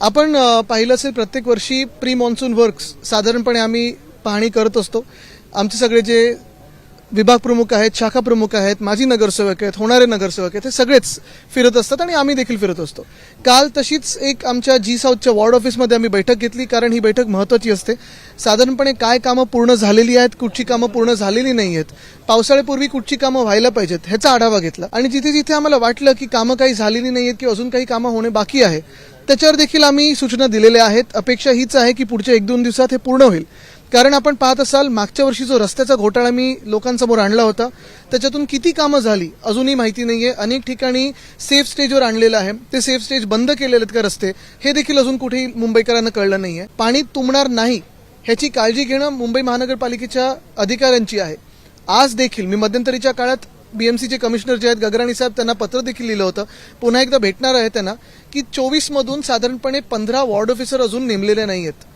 आपण पाहिलं असेल प्रत्येक वर्षी प्री मॉन्सून वर्क्स साधारणपणे आम्ही पाहणी करत असतो. आमचे सगळे जे विभाग प्रमुख आहेत शाखा प्रमुख आहेत माजी नगरसेवक आहेत होणारे नगरसेवक आहेत हे सगळेच फिरत असतात आणि आम्ही देखील फिरत असतो. काल तशीच एक आमच्या जी साऊथच्या वॉर्ड ऑफिसमध्ये आम्ही बैठक घेतली कारण ही बैठक महत्त्वाची असते. साधारणपणे काय कामं पूर्ण झालेली आहेत कुठची कामं पूर्ण झालेली नाही आहेत पावसाळ्यापूर्वी कुठची कामं व्हायला पाहिजेत ह्याचा आढावा घेतला. आणि जिथे जिथे आम्हाला वाटलं की कामं काही झालेली नाही आहेत किंवा अजून काही कामं होणे बाकी आहे त्याच्यावर देखील आम्ही सूचना दिलेल्या आहेत. अपेक्षा हीच आहे की पुढच्या एक दोन दिवसात हे पूर्ण होईल. कारण आपण पाहत असाल मागच्या वर्षी जो रस्त्याचा घोटाळा मी लोकांसमोर आणला होता त्याच्यातून किती कामं झाली अजूनही माहिती नाहीये. अनेक ठिकाणी सेफ स्टेजवर आणलेलं आहे. ते सेफ स्टेज बंद केलेले आहेत का रस्ते हे देखील अजून कुठेही मुंबईकरांना कळलं नाहीये. पाणी तुंबणार नाही ह्याची काळजी घेणं मुंबई महानगरपालिकेच्या अधिकाऱ्यांची आहे. आज देखील मी मध्यंतरीच्या काळात बीएमसीचे कमिशनर जे आहेत गगराणी साहेब त्यांना पत्र देखील लिहिलं होतं. पुन्हा एकदा भेटणार आहे त्यांना की चोवीसमधून साधारणपणे पंधरा वॉर्ड ऑफिसर अजून नेमलेले नाही आहेत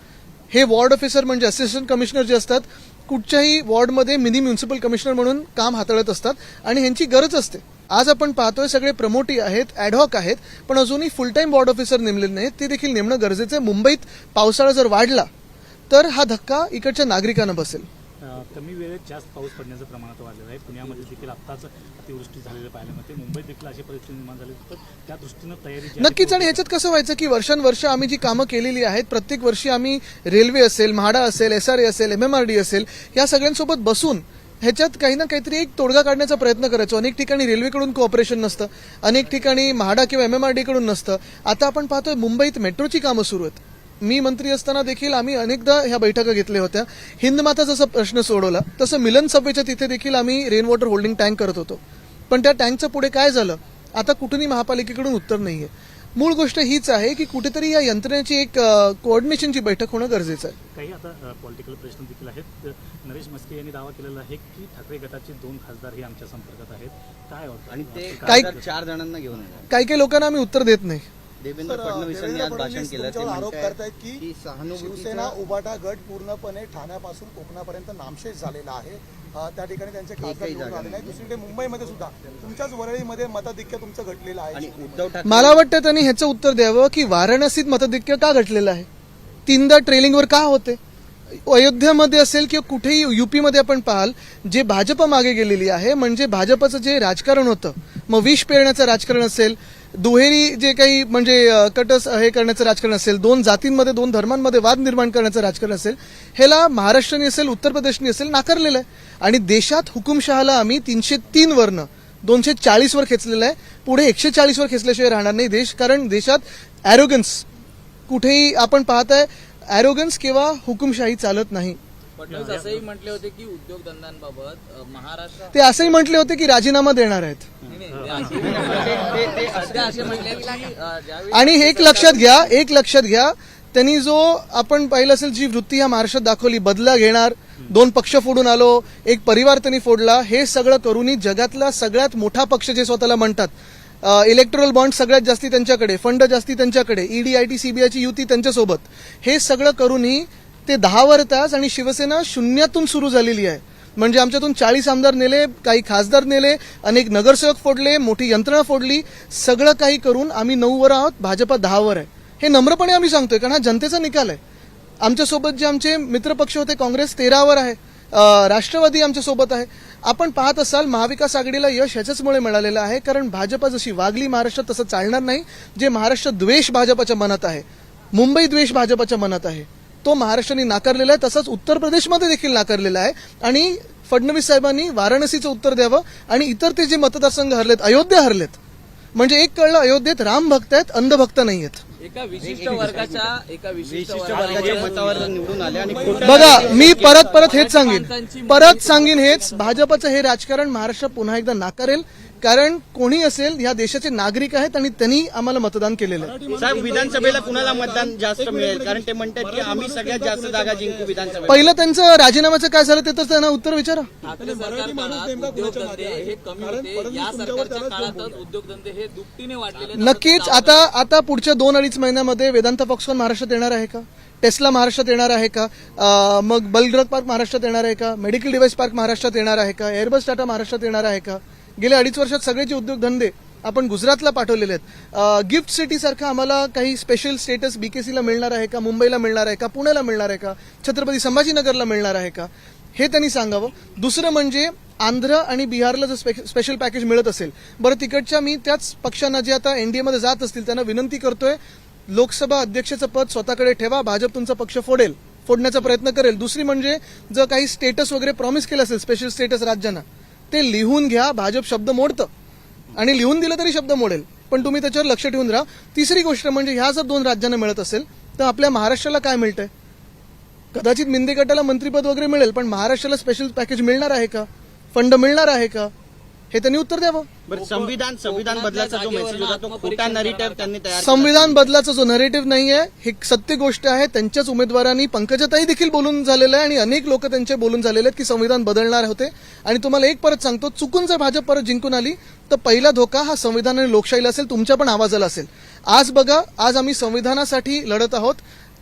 हे वॉर्ड ऑफिसर म्हणजे असिस्टंट कमिशनर जे असतात कुठच्याही वॉर्डमध्ये मिनी म्युन्सिपल कमिशनर म्हणून काम हाताळत असतात आणि ह्यांची गरज असते. आज आपण पाहतोय सगळे प्रमोटी आहेत ॲडहॉक आहेत पण अजूनही फुल टाईम वॉर्ड ऑफिसर नेमलेले नाहीत ते देखील नेमणं गरजेचं आहे. मुंबईत पावसाळा जर वाढला तर हा धक्का इकडच्या नागरिकांना बसेल. कमी वेळेत जास्त पाऊस पडण्याचं प्रमाण आता वाढलेलं आहे. पुण्यामध्ये देखील आत्ताच अतिवृष्टी झालेलं पाहायला मिळते. मुंबईत देखील अशी परिस्थिती निर्माण झाली तर त्या दृष्टीनं तयारी नक्कीच आणि ह्याच्यात कसं व्हायचं की वर्षानुवर्ष आम्ही जी कामं केलेली आहेत प्रत्येक वर्षी आम्ही रेल्वे असेल म्हाडा असेल एसआरए असेल एमएमआरडी असेल या सगळ्यांसोबत बसून ह्याच्यात काही ना काहीतरी एक तोडगा काढण्याचा प्रयत्न करायचो. अनेक ठिकाणी रेल्वेकडून कोऑपरेशन नसतं अनेक ठिकाणी म्हाडा किंवा एमएमआरडीकडून नसतं. आता आपण पाहतोय मुंबईत मेट्रोची कामं सुरू आहेत. मी मंत्री असताना देखील आम्ही अनेकदा ह्या बैठका घेतल्या होत्या. हिंदमाता जसा प्रश्न सोडवला तसं मिलन सभेच्या तिथे देखील आम्ही रेन वॉटर होल्डिंग टँक करत होतो. पण त्या टँकचं पुढे काय झालं? आता कुठूनही महापालिकेकडून उत्तर नाहीये. मूळ गोष्ट हीच आहे की कुठेतरी या यंत्रणेची एक कोऑर्डिनेशनची बैठक होणं गरजेचं आहे. काही आता पॉलिटिकल प्रश्न देखील आहेत. नरेश मस्के यांनी दावा केलेला आहे की ठाकरे गटाचे दोन खासदार हे आमच्या संपर्कात आहेत. काय वाटतं आणि ते काही- चार जणांना घेऊन येणार. काही काही लोकांना आम्ही उत्तर देत नाही. देवेंद्र फडणवीसांनी आज भाषण केलं ते आरोप म्हणतायत करतायत की शिवसेना उबाटा गट पूर्णपणे ठाण्यापासून कोकणापर्यंत नामशेष झालेला आहे. त्या ठिकाणी त्यांचे खासदार आले नाही. दुसरीकडे मुंबईमध्ये सुद्धा तुमच्याच वरळीमध्ये मताधिक्य तुमचं घटलेलं आहे. मला वाटतं त्यांनी ह्याचं उत्तर द्यावं की वाराणसीत मतधिक्य का घटलेलं आहे? तीनदा ट्रेलिंगवर का होते? अयोध्यामध्ये असेल किंवा कुठेही युपीमध्ये आपण पाहाल जे भाजप मागे गेलेली आहे म्हणजे भाजपचं जे राजकारण होतं मग विष पेरण्याचं राजकारण असेल दुहेरी जे काही म्हणजे कटस हे करण्याचं राजकारण असेल दोन जातींमध्ये दोन धर्मांमध्ये वाद निर्माण करण्याचं राजकारण असेल ह्याला महाराष्ट्राने असेल उत्तर प्रदेशनी असेल नाकारलेलं आहे. आणि देशात हुकुमशहाला आम्ही तीनशे तीन वरनं दोनशे चाळीसवर खेचलेलं आहे. पुढे एकशे चाळीसवर खेचल्याशिवाय राहणार नाही देश कारण देशात ॲरोगन्स कुठेही आपण पाहत आहे ॲरोगन्स किंवा हुकुमशाही चालत नाही. फडणवीस असंही म्हटले होते की उद्योगधंद्यांबाबत महाराष्ट्र ते असंही म्हटले होते की राजीनामा देणार आहेत. आणि हे एक लक्षात घ्या एक लक्षात घ्या त्यांनी जो आपण पाहिलं असेल जी वृत्ती ह्या महाराष्ट्रात दाखवली बदला घेणार दोन पक्ष फोडून आलो एक परिवार त्यांनी फोडला हे सगळं करूनही जगातला सगळ्यात मोठा पक्ष जे स्वतःला म्हणतात. इलेक्ट्रल बॉन्ड सगळ्यात जास्ती त्यांच्याकडे फंड जास्ती त्यांच्याकडे ईडी आय टी सीबीआयची युती त्यांच्यासोबत. हे सगळं करूनही ते दहा वर तास आणि शिवसेना शून्यातून सुरू झालेली आहे. म्हणजे आमच्यातून चाळीस आमदार नेले काही खासदार नेले अनेक नगरसेवक फोडले मोठी यंत्रणा फोडली सगळं काही करून आम्ही नऊवर आहोत भाजपा दहावर आहे. हे नम्रपणे आम्ही सांगतोय कारण हा जनतेचा निकाल आहे. आमच्यासोबत जे आमचे मित्रपक्ष होते काँग्रेस तेरावर आहे राष्ट्रवादी आमच्यासोबत आहे. आपण पाहत असाल महाविकास आघाडीला यश ह्याच्याचमुळे मिळालेलं आहे कारण भाजपा जशी वागली महाराष्ट्रात तसं चालणार नाही जे महाराष्ट्र द्वेष भाजपाच्या मनात आहे. मुंबई द्वेष भाजपाच्या मनात आहे. तो महाराष्ट्राने नाकारलेला आहे तसंच उत्तर प्रदेशमध्ये देखील नाकारलेला आहे. आणि फडणवीस साहेबांनी वाराणसीचं उत्तर द्यावं आणि इतर ते जे मतदारसंघ हरलेत अयोध्या हरलेत. म्हणजे एक कळलं अयोध्येत राम भक्त आहेत अंधभक्त नाही आहेत. एका विशिष्ट वर्गाच्या एका विशिष्ट मतावर निवडून आले आणि बघा मी परत परत हेच सांगेन. परत सांगेन हेच. भाजपचं हे राजकारण महाराष्ट्र पुन्हा एकदा नाकारेल. कारण कोणी असेल या देशाचे नागरिक आहेत आणि त्यांनी आम्हाला मतदान केलेलं आहे. साहेब विधानसभेला कुणाला मतदान जास्त मिळेल? कारण ते म्हणतात की आम्ही सगळ्यात जास्त जागा जिंकू विधानसभेत पहिलं त्यांचं राजीनाम्याचं काय झालं ते तर त्यांना उत्तर विचारा. हे हे. नक्कीच आता आता पुढच्या दोन अडीच महिन्यामध्ये वेदांत फॉक्सकॉन महाराष्ट्रात येणार आहे का? टेस्ला महाराष्ट्रात येणार आहे का? मग बलड्रग पार्क महाराष्ट्रात येणार आहे का? मेडिकल डिव्हाइस पार्क महाराष्ट्रात येणार आहे का? एअरबस टाटा महाराष्ट्रात येणार आहे का? गेल्या अडीच वर्षात सगळे जे उद्योगधंदे आपण गुजरातला पाठवलेले आहेत. गिफ्ट सिटी सारखं आम्हाला काही स्पेशल स्टेटस बीकेसीला मिळणार आहे का मुंबईला मिळणार आहे का पुण्याला मिळणार आहे का छत्रपती संभाजीनगरला मिळणार आहे का हे त्यांनी सांगावं. दुसरं म्हणजे आंध्र आणि बिहारला जर स्पे- स्पेशल पॅकेज मिळत असेल बरं तिकडच्या मी त्याच पक्षांना जे आता एनडीएमध्ये जात असतील त्यांना विनंती करतोय लोकसभा अध्यक्षाचं पद स्वतःकडे ठेवा भाजप तुमचा पक्ष फोडेल फोडण्याचा प्रयत्न करेल. दुसरी म्हणजे जर काही स्टेटस वगैरे प्रॉमिस केलं असेल स्पेशल स्टेटस राज्यांना ते लिहून घ्या भाजप शब्द मोडतं. आणि लिहून दिलं तरी शब्द मोडेल. पण तुम्ही त्याच्यावर लक्ष ठेवून राहा. तिसरी गोष्ट म्हणजे ह्या जर दोन राज्यांना मिळत असेल तर आपल्या महाराष्ट्राला काय मिळतंय? कदाचित मिंदे गटाला मंत्रीपद वगैरे मिळेल पण महाराष्ट्राला स्पेशल पॅकेज मिळणार आहे का? फंड मिळणार आहे का? हे त्यांनी उत्तर द्यावं. बरं संविधान संविधान बदलाचा जो मेसेज होता तो खोटा नरेटिव्ह त्यांनी तयार. संविधान बदलाचा जो नरेटिव्ह नाहीये ही सत्य गोष्ट आहे. त्यांच्याच उमेदवारांनी पंकजाताई देखील बोलून झालेलं आहे आणि अनेक लोक त्यांचे बोलून झालेले आहेत की संविधान बदलणार होते. आणि तुम्हाला एक परत सांगतो चुकून जर भाजप परत जिंकून आली तर पहिला धोका हा संविधान आणि लोकशाहीला असेल तुमच्या पण आवाजाला असेल. आज बघा आज आम्ही संविधानासाठी लढत आहोत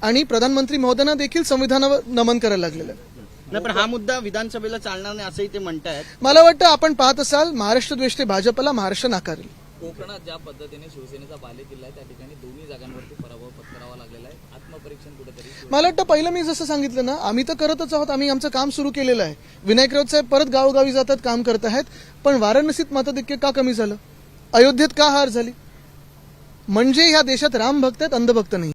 आणि प्रधानमंत्री महोदयांना देखील संविधानावर नमन करायला लागलेलं आहे. नाही पण हा मुद्दा विधानसभेला चालणार नाही असंही ते म्हणतायत. मला वाटतं आपण पाहत असाल महाराष्ट्र द्वेष्टे भाजपला महाराष्ट्र नाकारेल. कोकणात ज्या पद्धतीने शिवसेनेचा बालेकिल्ला आहे त्या ठिकाणी दोन्ही जागांवरती पराभव पत्करावा लागलेला आहे. आत्मपरीक्षण कुठेतरी मला वाटतं पहिलं मी जसं सांगितलं ना आम्ही तर करतच आहोत आम्ही आमचं काम सुरू केलेलं आहे. विनायक राऊत साहेब परत गावोगावी जातात काम करत आहेत पण वाराणसीत मतधिक्य का कमी झालं? अयोध्येत का हार झाली? म्हणजे ह्या देशात राम भक्त आहेत अंधभक्त नाही.